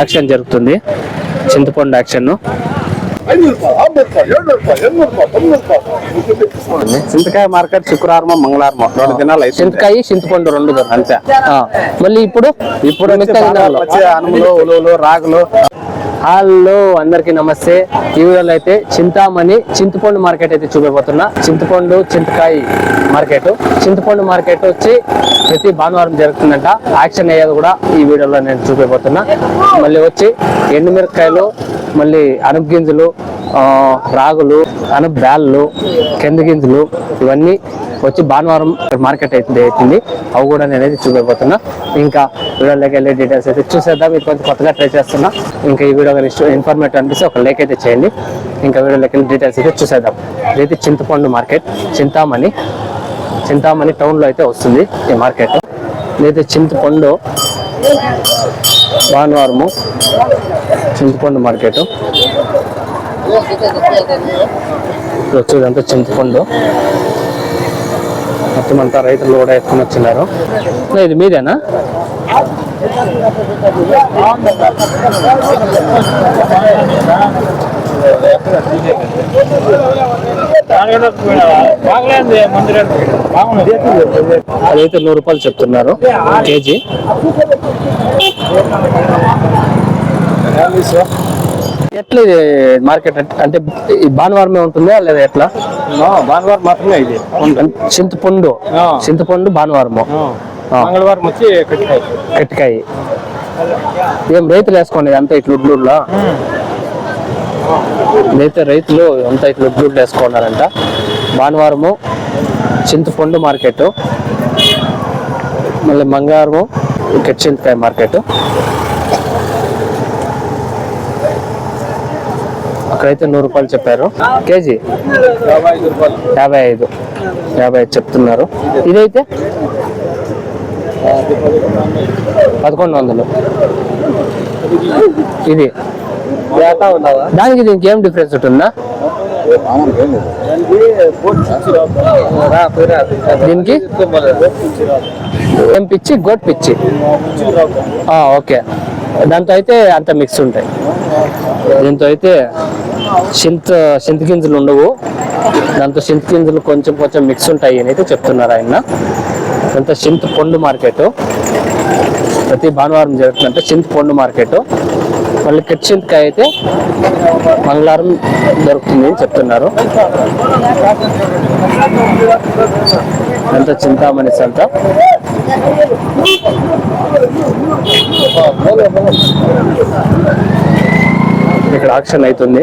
Action జరుగుతుంది. చింతపండు action చింతకాయ మార్కెట్ శుక్రవారం మంగళవారం రెండు దినాలు అయితే చింతకాయ చింతపండు రెండు. అంతే. మళ్ళీ ఇప్పుడు ఇప్పుడు రాగులు. హలో అందరికి నమస్తే. ఈ వీడియోలో అయితే చింతామణి చింతపండు మార్కెట్ అయితే చూపిపోతున్నా చింతపండు చింతకాయ మార్కెట్. చింతపండు మార్కెట్ వచ్చి ప్రతి భానువారం జరుగుతుందంట. యాక్షన్ అయ్యేది కూడా ఈ వీడియోలో నేను చూపిపోతున్నా మళ్ళీ వచ్చి ఎండుమిరపకాయలు మళ్ళీ అనుపు గింజలు రాగులు అనుపు బ్యాళ్ళు కింద గింజలు ఇవన్నీ వచ్చి భానువారం మార్కెట్ అయితే అవుతుంది అవి కూడా నేనైతే చూపిపోతున్నా ఇంకా వీడియోలోకి వెళ్ళే డీటెయిల్స్ అయితే చూసేద్దాం. ఇది కొంచెం కొత్తగా ట్రై చేస్తున్నా. ఇంకా ఈ వీడియో కానీ ఇన్ఫర్మేటివ్ అనిపిస్తే ఒక లైక్ అయితే చేయండి. ఇంకా వీడియోలోకి డీటెయిల్స్ అయితే చూసేద్దాం. ఇదైతే చింతపండు మార్కెట్ చింతామణి. చింతామణి టౌన్లో అయితే వస్తుంది ఈ మార్కెట్ ఇదైతే చింతపండు భానువారము చింతపండు మార్కెట్ వచ్చేదంతా చింతపండు. మొత్తం అంతా రైతులు కూడా ఎత్తుకుని వచ్చినారు ఇది మీదేనా? అదైతే నూరు రూపాయలు చెప్తున్నారు. కేజీ. ఎట్లా ఇది మార్కెట్ అంటే ఈ భానువారమే ఉంటుందా లేదా ఎట్లా? భానువారం మాత్రమే ఇది. చింతపండు. చింతపండు భానువారము. మంగళవారం వచ్చి కట్టికాయ కట్టికాయ. ఏం రైతులు వేసుకోండి అంతా ఇట్లా ఉడ్లూడ్లో? ఇదైతే రైతులు అంతా ఇట్లా ఉడ్లూడ్లు వేసుకున్నారంట భానువారము చింతపండు మార్కెట్. మళ్ళీ మంగళవారము ఇక్కడ చింతకాయ మార్కెట్. అక్కడైతే నూరు రూపాయలు చెప్పారు. కేజీ? యాభై ఐదు. యాభై ఐదు చెప్తున్నారు. ఇదైతే పదకొండు వందలు. ఇది. దానికి దీనికి ఏం డిఫరెన్స్ ఉంటుందా? దీనికి? ఏం పిచ్చి? గోట్ పిచ్చి. ఓకే. దాంతో అయితే అంత మిక్స్ ఉంటాయి. దీంతో అయితే చింత చింత గింజలు ఉండవు. దాంతో చింత గింజలు కొంచెం కొంచెం మిక్స్ ఉంటాయి అని అయితే చెప్తున్నారు ఆయన. అంతా చింతపండు మార్కెట్. ప్రతి భానువారం జరుగుతుందంటే చింతపండు మార్కెట్. మళ్ళీ కట్ చింతకాయ అయితే మంగళవారం దొరుకుతుంది అని చెప్తున్నారు. అంత చింతామణి సంత. ఇక్కడ ఆక్షన్ అవుతుంది.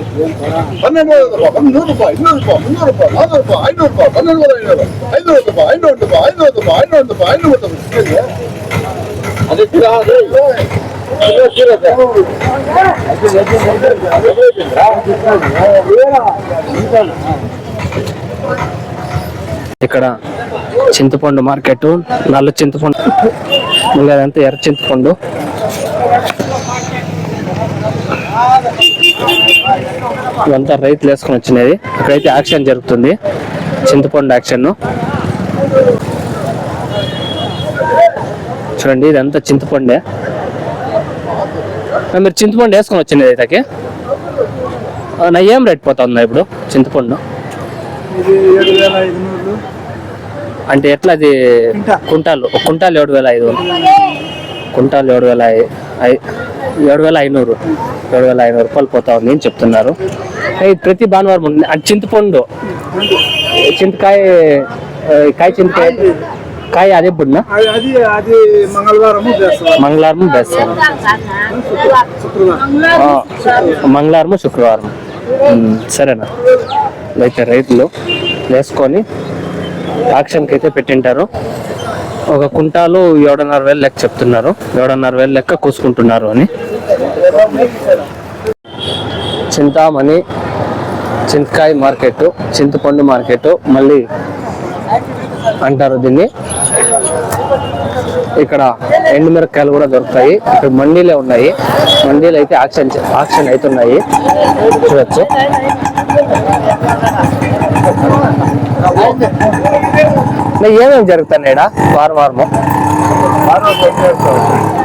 పన్నెండు రూపాయలు పన్నెండు రూపాయలు ఇన్నూరు రూపాయలు మున్నూరు రూపాయలు నాలుగు రూపాయలు ఇక్కడ చింతపండు మార్కెట్ నల్ల చింతపండు మళ్ళీ అదంతా ఎర్ర చింతపండు. ఇవంతా రైతులు వేసుకొని వచ్చినది అక్కడైతే యాక్షన్ జరుగుతుంది. చింతపండు యాక్షన్ చూడండి ఇదంతా చింతపండే. మీరు చింతపండు వేసుకొని వచ్చినది అయితే నా ఏం రేట్ పోతా ఉందా ఇప్పుడు చింతపండు? అంటే ఎట్లా అది కుంటాలు కుంటాలు ఏడు వేల ఐదు కుంటాలు ఏడు వేల ఏడు వేల ఐనూరు. ఏడు వేల ఐనూరు రూపాయలు పోతా ఉంది అని చెప్తున్నారు. ప్రతి భానువారం అది చింతపండు. చింతకాయ కాయ చింతకాయ. కాయ అదే అది మంగళవారం చేస్తారు మంగళవారం శుక్రవారం. మంగళవారం సరేనా? అయితే రైతులు వేసుకొని యాక్షన్కి అయితే పెట్టింటారు. ఒక కుంటాలు ఏడున్నర వేలు లెక్క చెప్తున్నారు. ఏడున్నర వేలు లెక్క కూసుకుంటున్నారు అని. చింతామణి చింతకాయ మార్కెట్ చింతపండు మార్కెట్ మళ్ళీ అంటారు దీన్ని. ఇక్కడ ఎండుమిరకాయలు కూడా దొరుకుతాయి. ఇక్కడ మండీలే ఉన్నాయి. మండీలు అయితే ఆక్షన్ ఆక్షన్ అవుతున్నాయి. చూడొచ్చు. ఏమేమి జరుగుతున్నాయి వారం వారము. నా బా-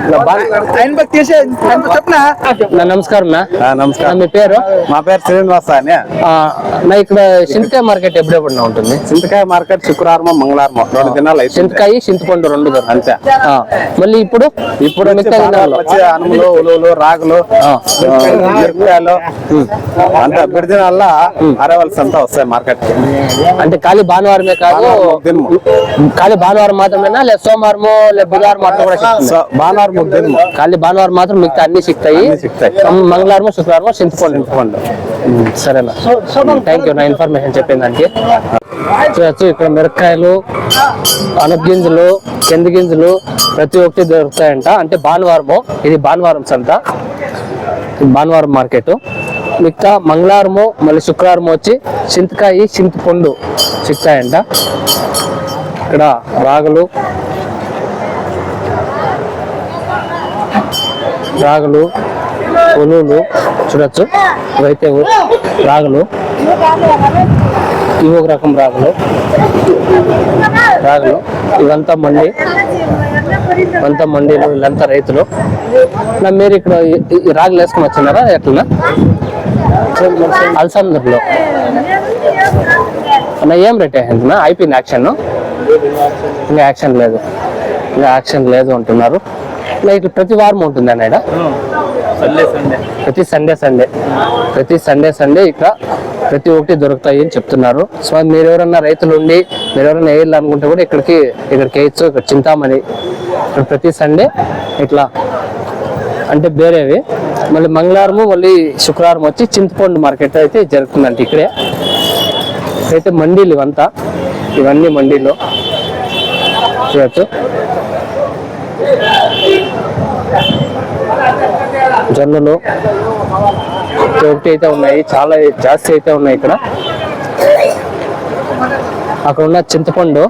నమస్కారం మీ పేరు? మా పేరు శ్రీనివాస అని ఆ, నా ఇక్కడ చింతకాయ మార్కెట్ ఎప్పుడెప్పుడు ఉంటుంది? చింతకాయ మార్కెట్ శుక్రవారం మంగళవారం రెండు దినాలు చింతకాయ చింతపండు రెండు అంతే. ఆ, మళ్ళీ ఇప్పుడు? ఇప్పుడు అనుములు ఉలువలు రాగులు మిరపకాయలు అంతా బిడిదినాల్లో అరవల్స్ అంతా వస్తాయి మార్కెట్ అంటే ఖాళీ భానువారమే కాదు ఖాళీ భానువారం మాత్రమేనా? లేదా సోమవారము లేదా బుధవారం మాత్రం కూడా భానువారం ఖాళీ భానువారం మాత్రం మిగతా అన్ని సిక్తాయి. మంగళవారం శుక్రవారం చింతపండు. చింతపండు. సరేనా? థ్యాంక్ యూ నా ఇన్ఫర్మేషన్ చెప్పిన దానికి. చూడొచ్చు ఇక్కడ మిరపకాయలు అనపగింజలు కింద గింజలు ప్రతి ఒక్కటి దొరుకుతాయంట. అంటే భానువారము ఇది భానువారం సంత. భానువారం మార్కెట్. మిగతా మంగళవారము మళ్ళీ శుక్రవారం వచ్చి చింతకాయ చింతపండు చిక్తాయంట ఇక్కడ రాగులు రాగులు ఉలులు చూడొచ్చు. ఇవైతే రాగులు. ఇవి ఒక రకం రాగులు. రాగులు. ఇవంతా మండి. ఇవంతా మండీలు వీళ్ళంతా రైతులు. నా మీరు ఇక్కడ రాగులు వేసుకుని వచ్చినారా? ఎట్లనా? అలసందర్లో. అన్న ఏం రేట్ అయిందన్నా అయిపోయింది యాక్షన్? ఇంకా యాక్షన్ లేదు. ఇంకా యాక్షన్ లేదు అంటున్నారు. ఇలా ఇట్లా ప్రతి వారం ఉంటుంది అన్న ప్రతి సండే సండే ప్రతి సండే సండే ఇక్కడ ప్రతి ఒక్కటి దొరుకుతాయి అని చెప్తున్నారు. సో మీరు ఎవరన్నా రైతులు ఉండి మీరు ఎవరైనా వేయాలనుకుంటే కూడా ఇక్కడికి ఇక్కడికి వేయచ్చు ఇక్కడ చింతామణి. ఇక్కడ ప్రతి సండే ఇట్లా. అంటే వేరేవి మళ్ళీ మంగళవారము మళ్ళీ శుక్రవారం వచ్చి చింతపండు మార్కెట్ అయితే జరుగుతుందంట ఇక్కడే. అయితే మండీలు ఇవంతా. ఇవన్నీ మండీలు చూడచ్చు. జొన్నలు ఒకటి అయితే ఉన్నాయి చాలా జాస్తి అయితే ఉన్నాయి ఇక్కడ. అక్కడ ఉన్న చింతపండు